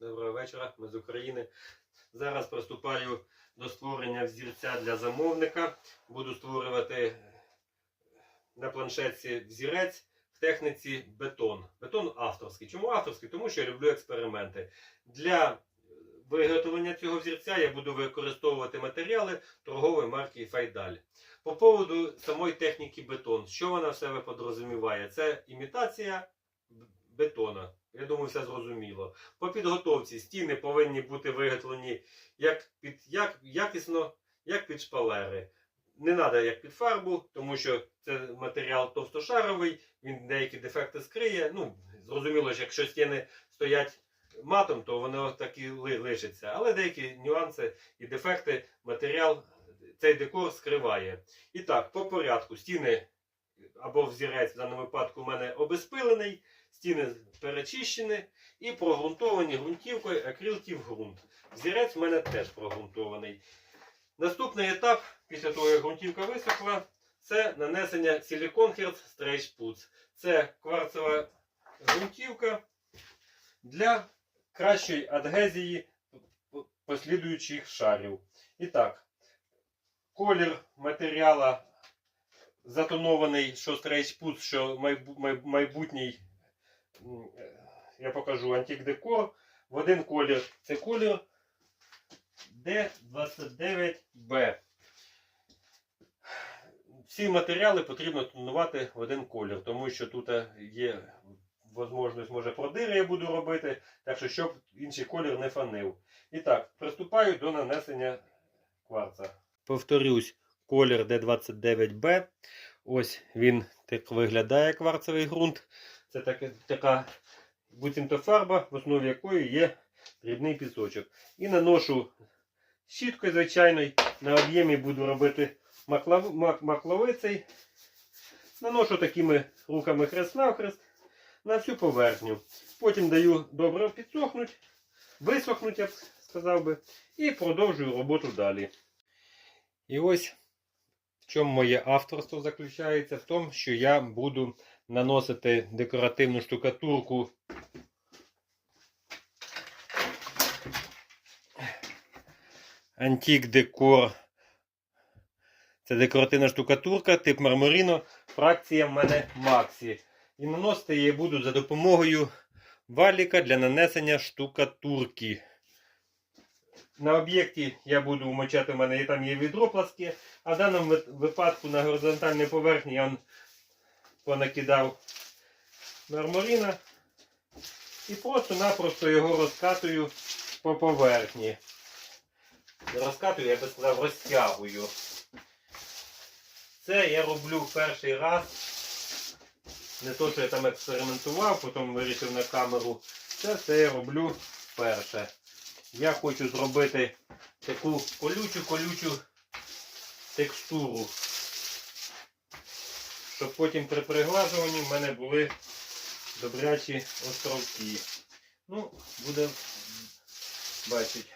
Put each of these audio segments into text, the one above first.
Доброго вечора, ми з України. Зараз приступаю до створення взірця для замовника. Буду створювати на планшетці взірець в техніці бетон. Бетон авторський. Чому авторський? Тому що я люблю експерименти. Для виготовлення цього взірця я буду використовувати матеріали торгової марки Файдаль. По поводу самої техніки бетон, що вона в себе подрозуміває? Це імітація бетона. Я думаю, все зрозуміло. По підготовці стіни повинні бути виготовлені як під, як, якісно, як під шпалери. Не треба як під фарбу, тому що це матеріал товстошаровий, він деякі дефекти скриє. Ну, зрозуміло, що якщо стіни стоять матом, то воно так і лишиться. Але деякі нюанси і дефекти матеріал цей декор скриває. І так, по порядку, стіни або взірець в даному випадку у мене обезпилений, стіни перечищені і прогрунтовані ґрунтівкою акрилтів ґрунт. Взірець в мене теж прогрунтований. Наступний етап, після того, як ґрунтівка висохла, це нанесення Silicon Stretch Puts. Це кварцева ґрунтівка для кращої адгезії послідуючих шарів. І так, колір матеріала затонований, що Puts, що майбутній, я покажу антик декор. В один колір. Це колір D29B. Всі матеріали потрібно тонувати в один колір, тому що тут е, є можливість, може продири я буду робити, так що щоб інший колір не фанив. І так, приступаю до нанесення кварца. Повторюсь, колір D29B. Ось він так виглядає кварцевий ґрунт. Це таке, така буцімто фарба, в основі якої є дрібний пісочок. І наношу щіткою звичайною. На об'ємі буду робити маклав, мак, макловицей. Наношу такими руками хрест-навхрест на всю поверхню. Потім даю добре підсохнути, висохнути, я б сказав би, і продовжую роботу далі. І ось в чому моє авторство заключається в тому, що я буду наносити декоративну штукатурку Антик Декор. Це декоративна штукатурка, тип мармуріно, фракція в мене Максі. І наносити її буду за допомогою валіка для нанесення штукатурки. На об'єкті я буду вмочати, у мене там є відро пласке, а в даному випадку на горизонтальній поверхні я понакидав мармуріна і просто-напросто його розкатую по поверхні. Розкатую, я би сказав, розтягую. Це я роблю перший раз. Не то, що я там експериментував, потім вирішив на камеру. Це все я роблю вперше. Я хочу зробити таку колючу-колючу текстуру. Щоб потім при приглажуванні в мене були добрячі островки. Ну, буде бачити.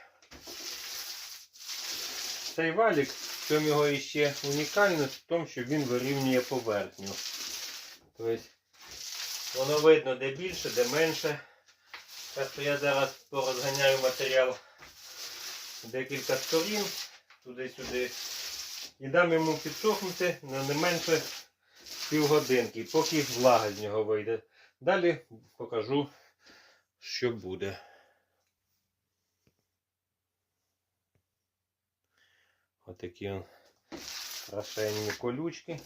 Цей валік, в чому його іще унікальність, в тому, що він вирівнює поверхню. Тобто, воно видно де більше, де менше. Так я зараз порозганяю матеріал декілька сторін, туди-сюди. І дам йому підсохнути на не менше півгодинки, поки влага з нього вийде. Далі покажу, що буде. Отакі он крашенні колючки.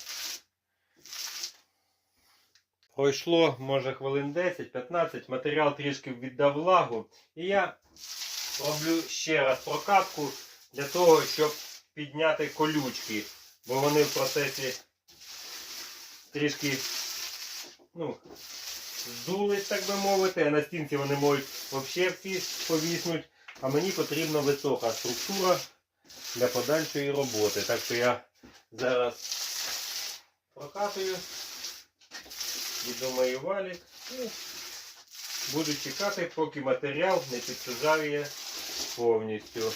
Пройшло, може, хвилин 10-15, матеріал трішки віддав влагу. І я роблю ще раз прокатку для того, щоб підняти колючки. Бо вони в процесі трішки ну, здулись, так би мовити, а на стінці вони можуть взагалі всі повіснути. А мені потрібна висока структура для подальшої роботи. Так що я зараз прокатую, відомаю валік і буду чекати, поки матеріал не підсужає повністю.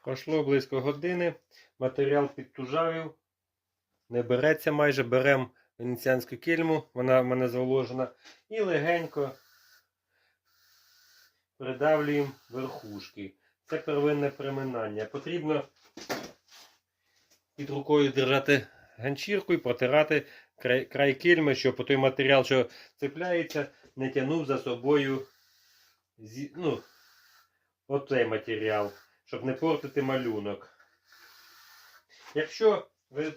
Пройшло близько години, матеріал підтужавів, не береться майже, беремо венеціанську кельму, вона в мене зволожена, і легенько придавлюємо верхушки. Це первинне приминання. Потрібно під рукою держати ганчірку і протирати край, край кільми, щоб той матеріал, що цепляється, не тягнув за собою ну, оцей матеріал, щоб не портити малюнок. Якщо ви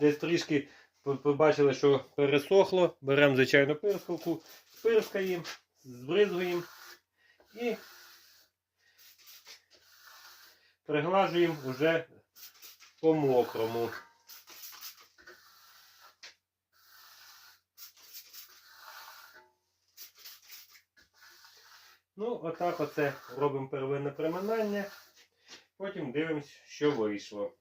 десь трішки побачили, що пересохло, беремо звичайну пирскалку, пирскаємо, збризуємо і приглажуємо уже по мокрому. Ну, отак оце робимо первинне приминання. Потім дивимось, що вийшло.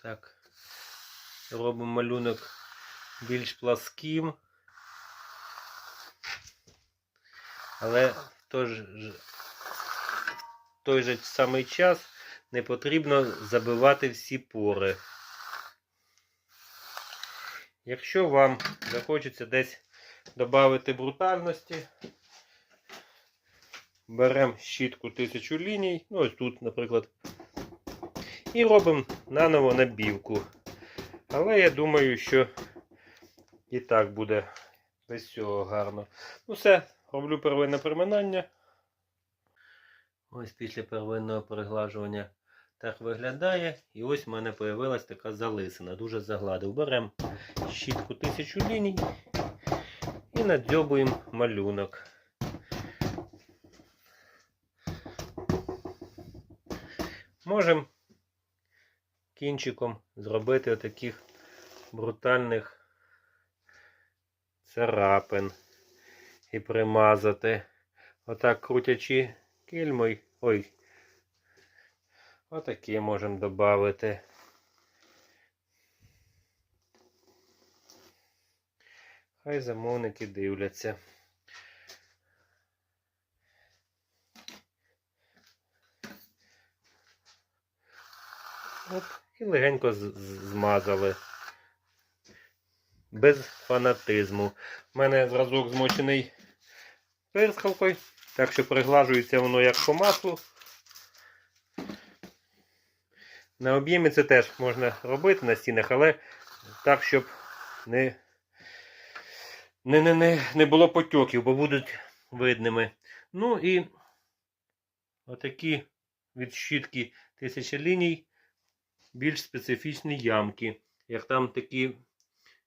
Отак. Робимо малюнок більш пласким. Але в той же, в той же самий час не потрібно забивати всі пори. Якщо вам захочеться десь додати брутальності, беремо щітку 1000 ліній, ну ось тут, наприклад, і робимо наново набівку. Але я думаю, що і так буде без цього гарно. Ну все, роблю первинне приминання. Ось після первинного переглажування так виглядає. І ось в мене з'явилася така залисина. Дуже загладив. Беремо щітку 1000 ліній і надзьобуємо малюнок. Можемо кінчиком зробити отаких брутальних царапин і примазати. Отак крутячи кільмою. Ой. Отакі можемо додати. Хай замовники дивляться. Оп, і легенько змазали. Без фанатизму. У мене зразок змочений пирскалкою, так що приглажується воно як по маслу. На об'ємі це теж можна робити на стінах, але так, щоб не, не, не, не, не було потьоків, бо будуть видними. Ну і отакі від щітки тисяча ліній більш специфічні ямки. Як там такі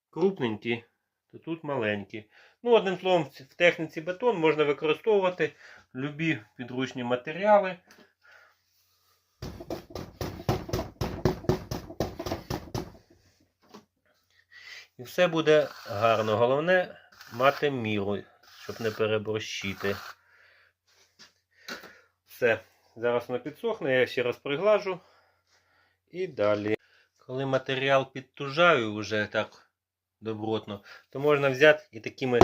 крупненькі, то тут маленькі. Ну, одним словом, в техніці бетон можна використовувати любі підручні матеріали. І все буде гарно. Головне мати міру, щоб не переборщити. Все. Зараз воно підсохне, я ще раз приглажу. І далі. Коли матеріал підтужаю вже так добротно, то можна взяти і такими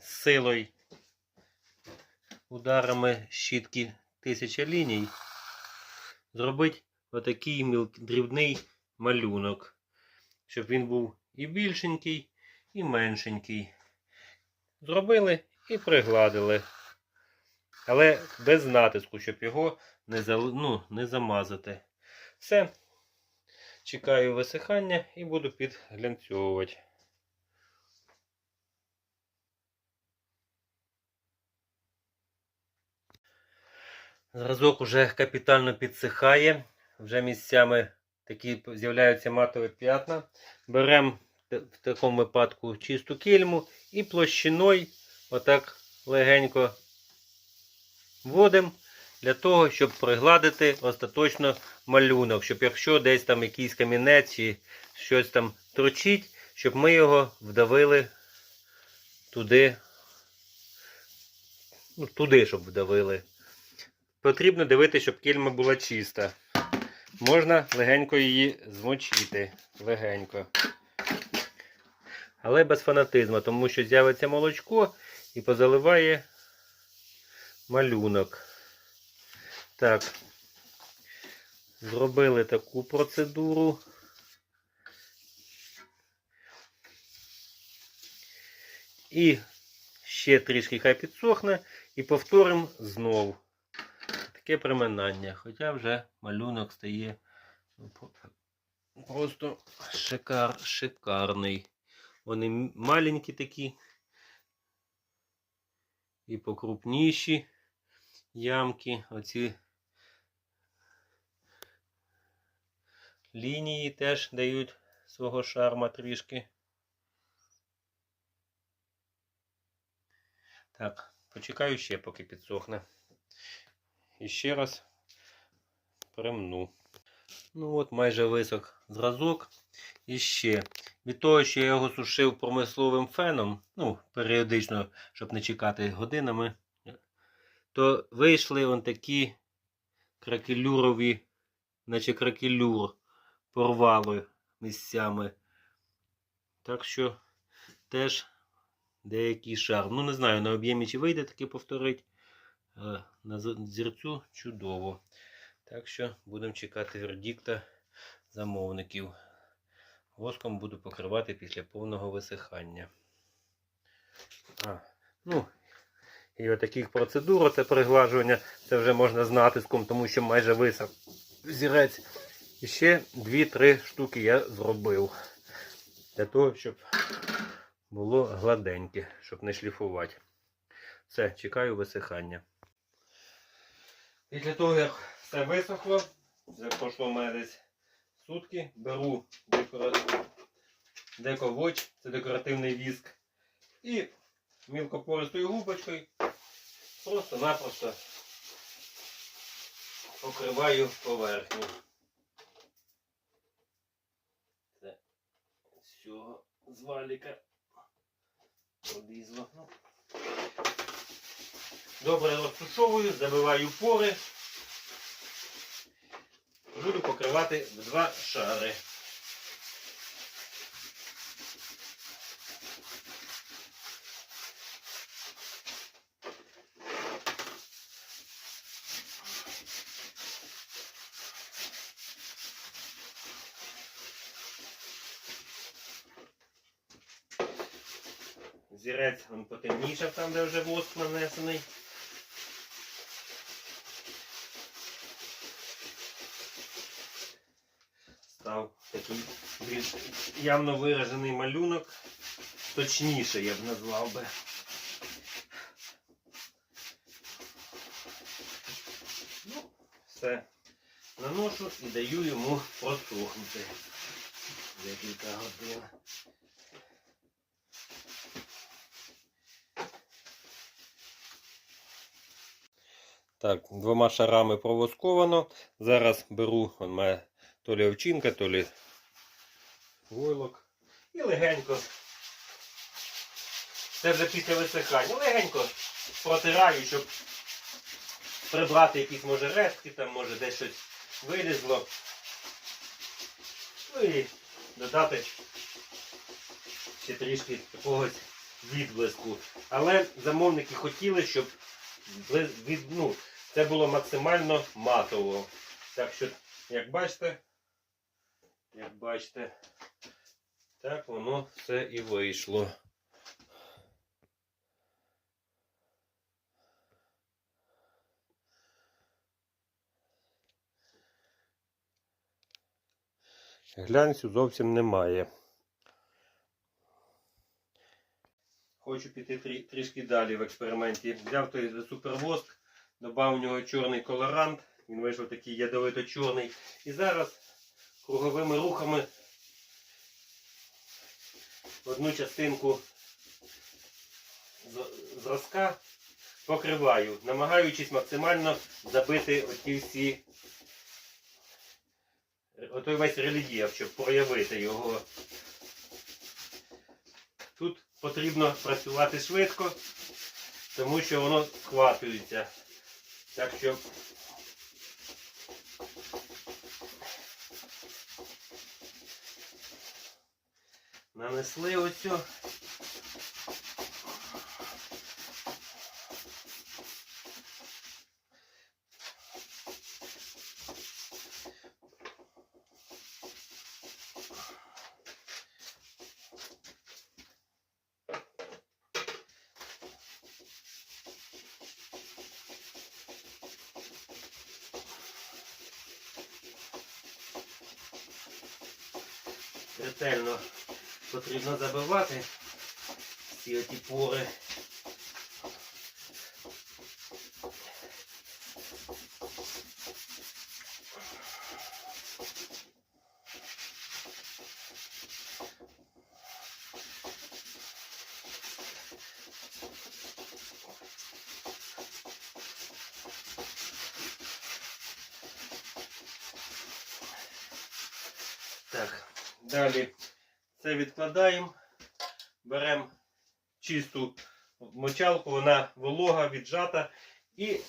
силою ударами щітки тисяча ліній зробити отакий дрібний малюнок, щоб він був і більшенький, і меншенький. Зробили і пригладили. Але без натиску, щоб його не, зал... ну, не замазати. Все. Чекаю висихання і буду підглянцьовувати. Зразок уже капітально підсихає. Вже місцями такі з'являються матові п'ятна. Беремо в такому випадку чисту кільму і площиною отак легенько вводимо для того, щоб пригладити остаточно малюнок, щоб якщо десь там якийсь камінець чи щось там торчить, щоб ми його вдавили туди, ну, туди, щоб вдавили. Потрібно дивитися, щоб кільма була чиста. Можна легенько її змочити. Легенько. Але без фанатизму, тому що з'явиться молочко і позаливає малюнок. Так. Зробили таку процедуру. І ще трішки хай підсохне і повторимо знову. Таке приминання. Хоча вже малюнок стає ну, просто шикар, шикарний. Вони маленькі такі і покрупніші ямки. Оці лінії теж дають свого шарма трішки. Так, почекаю ще, поки підсохне. І ще раз примну. Ну от, майже висох зразок. І ще. Від того, що я його сушив промисловим феном, ну, періодично, щоб не чекати годинами, то вийшли он такі кракелюрові, наче кракелюр порвало місцями. Так що теж деякий шар. Ну, не знаю, на об'ємі чи вийде таки повторити. На з- зірцю чудово. Так що будемо чекати вердикта замовників. Воском буду покривати після повного висихання. А, ну, і отаких процедур, це приглажування, це вже можна з натиском, тому що майже висох зірець. І ще 2-3 штуки я зробив. Для того, щоб було гладеньке, щоб не шліфувати. Все, чекаю висихання. Після того, як все висохло, вже пройшло в мене десь сутки, беру дековоч, це декоративний віск, і мілкопористою губочкою просто-напросто покриваю поверхню. Це з цього з валіка. Ну. Добре розтушовую, забиваю пори. Буду покривати в два шари. Зірець він потемнішав там, де вже воск нанесений. Став такий більш явно виражений малюнок. Точніше я б назвав би. Ну, все. Наношу і даю йому просохнути декілька годин. Так, двома шарами провосковано. Зараз беру, он має то лі овчинка, то лі войлок. І легенько. Це вже після висихання. Легенько протираю, щоб прибрати якісь може рештки, там може десь щось вилізло. Ну і додати ще трішки якогось відблиску. Але замовники хотіли, щоб ну, це було максимально матово. Так що, як бачите, як бачите, так воно все і вийшло. Глянцю зовсім немає. Хочу піти трі- трішки далі в експерименті. Взяв той супервоск, додав в нього чорний колорант. Він вийшов такий ядовито-чорний. І зараз круговими рухами одну частинку зразка покриваю, намагаючись максимально забити оті всі отой весь рельєф, щоб проявити його. Потрібно працювати швидко, тому що воно схватується. Так що нанесли оцю. Потрібно забивати всі оті пори. Так, далі це відкладаємо, беремо чисту мочалку, вона волога, віджата і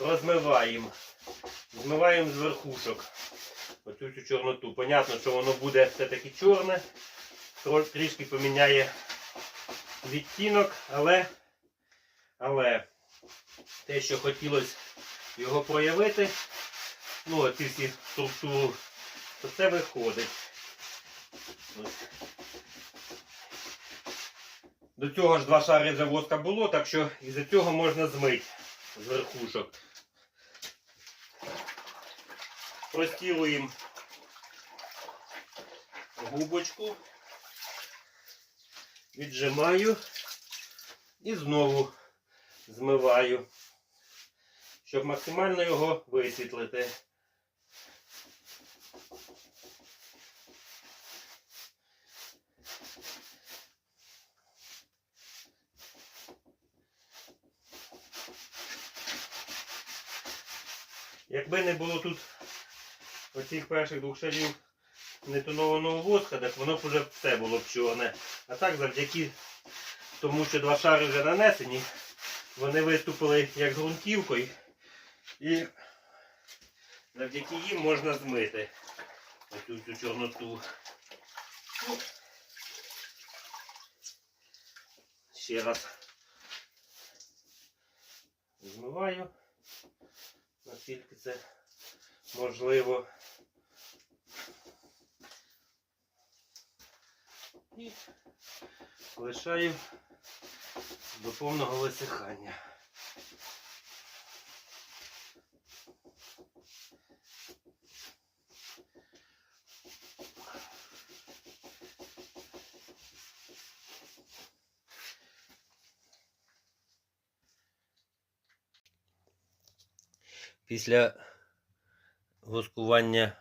розмиваємо. Змиваємо з верхушок оцю всю чорноту. Понятно, що воно буде все-таки чорне, трішки поміняє відтінок, але, але те, що хотілося його проявити, ну, оці всі структури, то це виходить. До цього ж два шари вже воска було, так що із-за цього можна змити з верхушок. Простілуємо губочку, віджимаю і знову змиваю, щоб максимально його висвітлити. Якби не було тут оцих перших двох шарів нетонованого воска, так воно б вже все було б чорне. А так завдяки тому, що два шари вже нанесені, вони виступили як ґрунтівкою і завдяки їм можна змити оцю всю чорноту. Ну, Ще раз змиваю, наскільки це можливо. І лишаю до повного висихання. Після воскування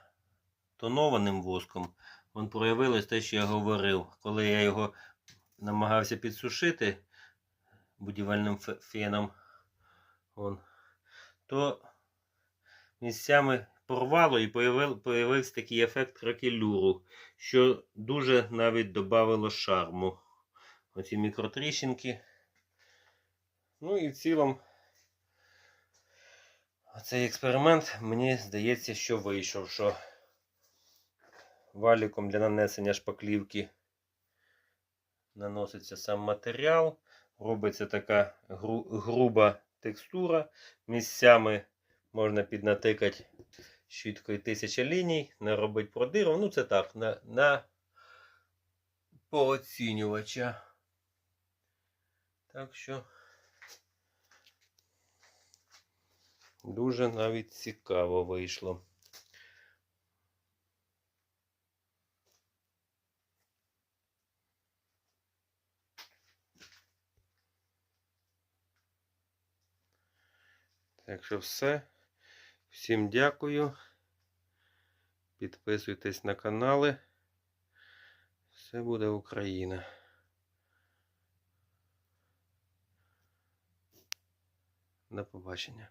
тонованим воском он проявилось те, що я говорив. Коли я його намагався підсушити будівельним феном, он, то місцями порвало і появив, появився такий ефект кракелюру, що дуже навіть додавало шарму. Оці мікротріщинки. Ну і в цілому цей експеримент мені здається, що вийшов, що валіком для нанесення шпаклівки наноситься сам матеріал, робиться така гру- груба текстура. Місцями можна піднатикати щіткою тисяча ліній, не робить продиру. Ну, це так, на, на пооцінювача. Так що дуже навіть цікаво вийшло. Так що все. Всім дякую. Підписуйтесь на канали. Все буде Україна. До побачення.